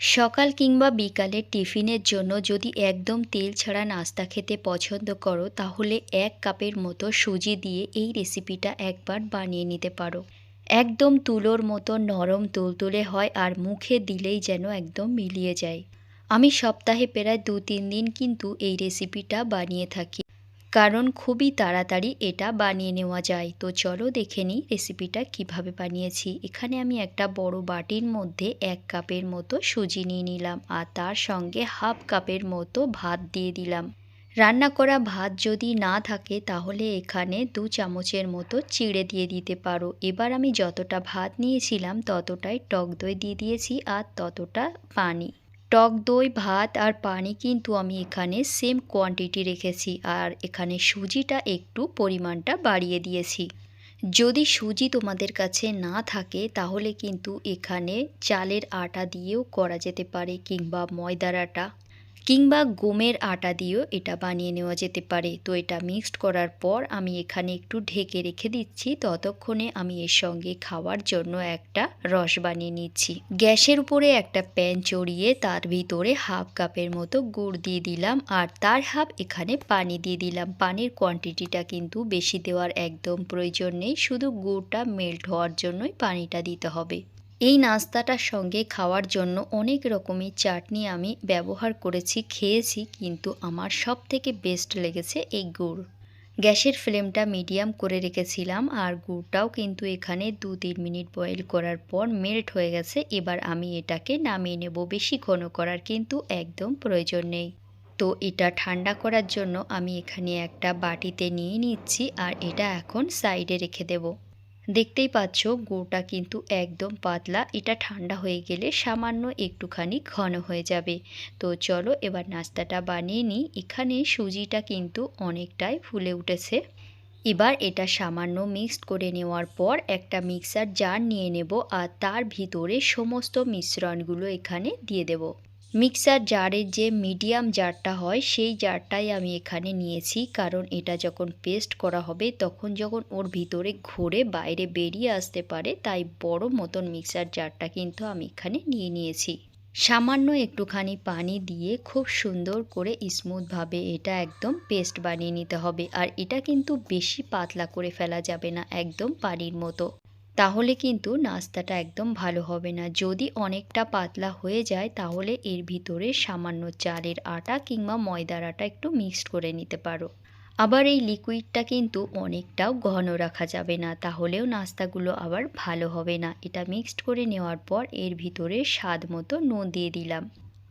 সকাল কিংবা বিকালে টিফিনের জন্য যদি একদম তেল ছাড়া নাস্তা খেতে পছন্দ করো, তাহলে এক কাপের মতো সুজি দিয়ে এই রেসিপিটা একবার বানিয়ে নিতে পারো। একদম তুলোর মতো নরম তুলতুলে হয় আর মুখে দিলেই যেন একদম মিলিয়ে যায়। আমি সপ্তাহে প্রায় দু তিন দিন কিন্তু এই রেসিপিটা বানিয়ে থাকি। কারণ খুবই তাড়াতাড়ি এটা বানিয়ে নেওয়া যায়। তো চলো দেখে নিই রেসিপিটা কীভাবে বানিয়েছি। এখানে আমি একটা বড় বাটির মধ্যে এক কাপের মতো সুজি নিয়ে নিলাম আর তার সঙ্গে হাফ কাপের মতো ভাত দিয়ে দিলাম। রান্না করা ভাত যদি না থাকে তাহলে এখানে দু চামচের মতো চিড়ে দিয়ে দিতে পারো। এবার আমি যতটা ভাত নিয়েছিলাম ততটাই টক দই দিয়ে দিয়েছি আর ততটা পানি। টক দই, ভাত আর পানি কিন্তু আমি এখানে সেম কোয়ান্টিটি রেখেছি আর এখানে সুজিটা একটু পরিমাণটা বাড়িয়ে দিয়েছি। যদি সুজি তোমাদের কাছে না থাকে তাহলে কিন্তু এখানে চালের আটা দিয়েও করা যেতে পারে কিংবা ময়দার আটা। কিংবা গমের আটা দিয়েও এটা বানিয়ে নেওয়া যেতে পারে। তো এটা মিক্সড করার পর আমি এখানে একটু ঢেকে রেখে দিচ্ছি। ততক্ষণে আমি এর সঙ্গে খাওয়ার জন্য একটা রস বানিয়ে নিচ্ছি। গ্যাসের উপরে একটা প্যান চড়িয়ে তার ভিতরে হাফ কাপের মতো গুড় দিয়ে দিলাম আর তার হাফ এখানে পানি দিয়ে দিলাম। পানির কোয়ান্টিটিটা কিন্তু বেশি দেওয়ার একদম প্রয়োজন নেই। শুধু গুড়টা মেল্ট হওয়ার জন্যই পানিটা দিতে হবে। এই নাস্তাটার সঙ্গে খাওয়ার জন্য অনেক রকমের চাটনি আমি ব্যবহার করেছি, খেয়েছি, কিন্তু আমার সব থেকে বেস্ট লেগেছে এই গুড়। গ্যাসের ফ্লেমটা মিডিয়াম করে রেখেছিলাম আর গুড়টাও কিন্তু এখানে দু তিন মিনিট বয়েল করার পর মেল্ট হয়ে গেছে। এবার আমি এটাকে নামিয়ে নেব, বেশি ঘন করার কিন্তু একদম প্রয়োজন নেই। তো এটা ঠান্ডা করার জন্য আমি এখানে একটা বাটিতে নিয়ে নিচ্ছি আর এটা এখন সাইডে রেখে দেবো। দেখতেই পাচ্ছ গুড়টা কিন্তু একদম পাতলা। এটা ঠান্ডা হয়ে গেলে সামান্য একটুখানি ঘন হয়ে যাবে। তো চলো এবার নাস্তাটা বানিয়ে নিই। এখানে সুজিটা কিন্তু অনেকটাই ফুলে উঠেছে। এবার এটা সামান্য মিক্সড করে নেওয়ার পর একটা মিক্সার জার নিয়ে নেব আর তার ভিতরে সমস্ত মিশ্রণগুলো এখানে দিয়ে দেব। মিক্সার জারের যে মিডিয়াম জারটা হয়, সেই জারটাই আমি এখানে নিয়েছি। কারণ এটা যখন পেস্ট করা হবে, তখন যখন ওর ভিতরে ঘুরে বাইরে বেরিয়ে আসতে পারে, তাই বড় মতন মিক্সার জারটা কিন্তু আমি এখানে নিয়ে নিয়েছি। সামান্য একটুখানি পানি দিয়ে খুব সুন্দর করে স্মুথভাবে এটা একদম পেস্ট বানিয়ে নিতে হবে। আর এটা কিন্তু বেশি পাতলা করে ফেলা যাবে না, একদম পানির মতো। তাহলে কিন্তু নাস্তাটা একদম ভালো হবে না। যদি অনেকটা পাতলা হয়ে যায়, তাহলে এর ভিতরে সামান্য চালের আটা কিংবা ময়দার আটা একটু মিক্সড করে নিতে পারো। আবার এই লিকুইডটা কিন্তু অনেকটাও ঘন রাখা যাবে না, তাহলেও নাস্তাগুলো আবার ভালো হবে না। এটা মিক্সড করে নেওয়ার পর এর ভিতরে স্বাদ মতো নুন দিয়ে দিলাম।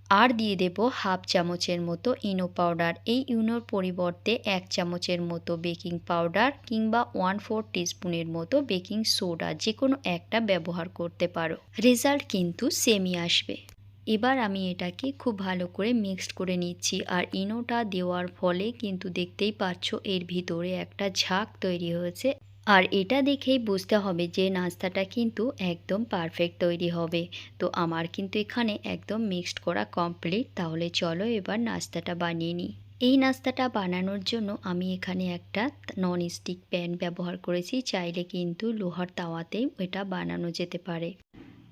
আর দিয়ে দেব হাফ চামচের মতো ইনো পাউডার। এই ইনোর পরিবর্তে এক চামচের মতো বেকিং পাউডার কিংবা ওয়ান ফোর টিস্পুনের মতো বেকিং সোডা যে কোনো একটা ব্যবহার করতে পারো। রেজাল্ট কিন্তু সেমই আসবে। এবার আমি এটাকে খুব ভালো করে মিক্সড করে নিচ্ছি আর ইনোটা দেওয়ার ফলে কিন্তু দেখতেই পাচ্ছ এর ভিতরে একটা ঝাঁক তৈরি হয়েছে। আর এটা দেখেই বুঝতে হবে যে নাস্তাটা কিন্তু একদম পারফেক্ট তৈরি হবে। তো আমার কিন্তু এখানে একদম মিক্সড করা কমপ্লিট তাহলে চলো এবার নাস্তাটা বানিয়ে নিই। এই নাস্তাটা বানানোর জন্য আমি এখানে একটা নন স্টিক প্যান ব্যবহার করেছি। চাইলে কিন্তু লোহার তাওয়াতেই এটা বানানো যেতে পারে।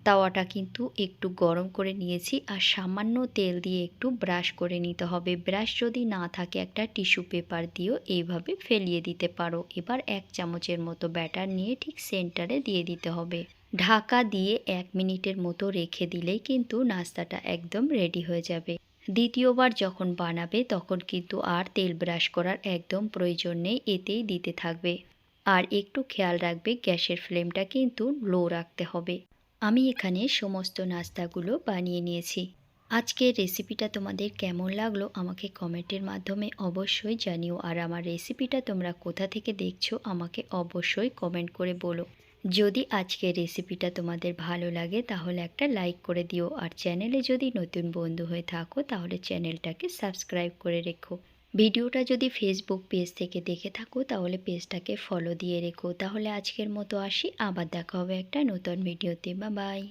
তাওয়াটা কিন্তু একটু গরম করে নিয়েছি আর সামান্য তেল দিয়ে একটু ব্রাশ করে নিতে হবে। ব্রাশ যদি না থাকে একটা টিস্যু পেপার দিয়েও এইভাবে ফেলিয়ে দিতে পারো। এবার এক চামচের মতো ব্যাটার নিয়ে ঠিক সেন্টারে দিয়ে দিতে হবে। ঢাকা দিয়ে এক মিনিটের মতো রেখে দিলেই কিন্তু নাস্তাটা একদম রেডি হয়ে যাবে। দ্বিতীয়বার যখন বানাবে তখন কিন্তু আর তেল ব্রাশ করার একদম প্রয়োজন নেই, এতেই দিতে থাকবে। আর একটু খেয়াল রাখবে গ্যাসের ফ্লেমটা কিন্তু লো রাখতে হবে। আমি এখানে সমস্ত নাস্তাগুলো বানিয়ে নিয়েছি। আজকের রেসিপিটা তোমাদের কেমন লাগল আমাকে কমেন্টের মাধ্যমে অবশ্যই জানিও। আর আমার রেসিপিটা তোমরা কোথা থেকে দেখছ আমাকে অবশ্যই কমেন্ট করে বলো। যদি আজকের রেসিপিটা তোমাদের ভালো লাগে তাহলে একটা লাইক করে দিও। আর চ্যানেলে যদি নতুন বন্ধু হয়ে থাকো তাহলে চ্যানেলটাকে সাবস্ক্রাইব করে রেখো। ভিডিওটা যদি ফেসবুক পেজ থেকে দেখে থাকো, তাহলে পেজটাকে ফলো দিয়ে রেখো। তাহলে আজকের মতো আসি। আবার দেখা হবে একটা নতুন ভিডিওতে বা বাই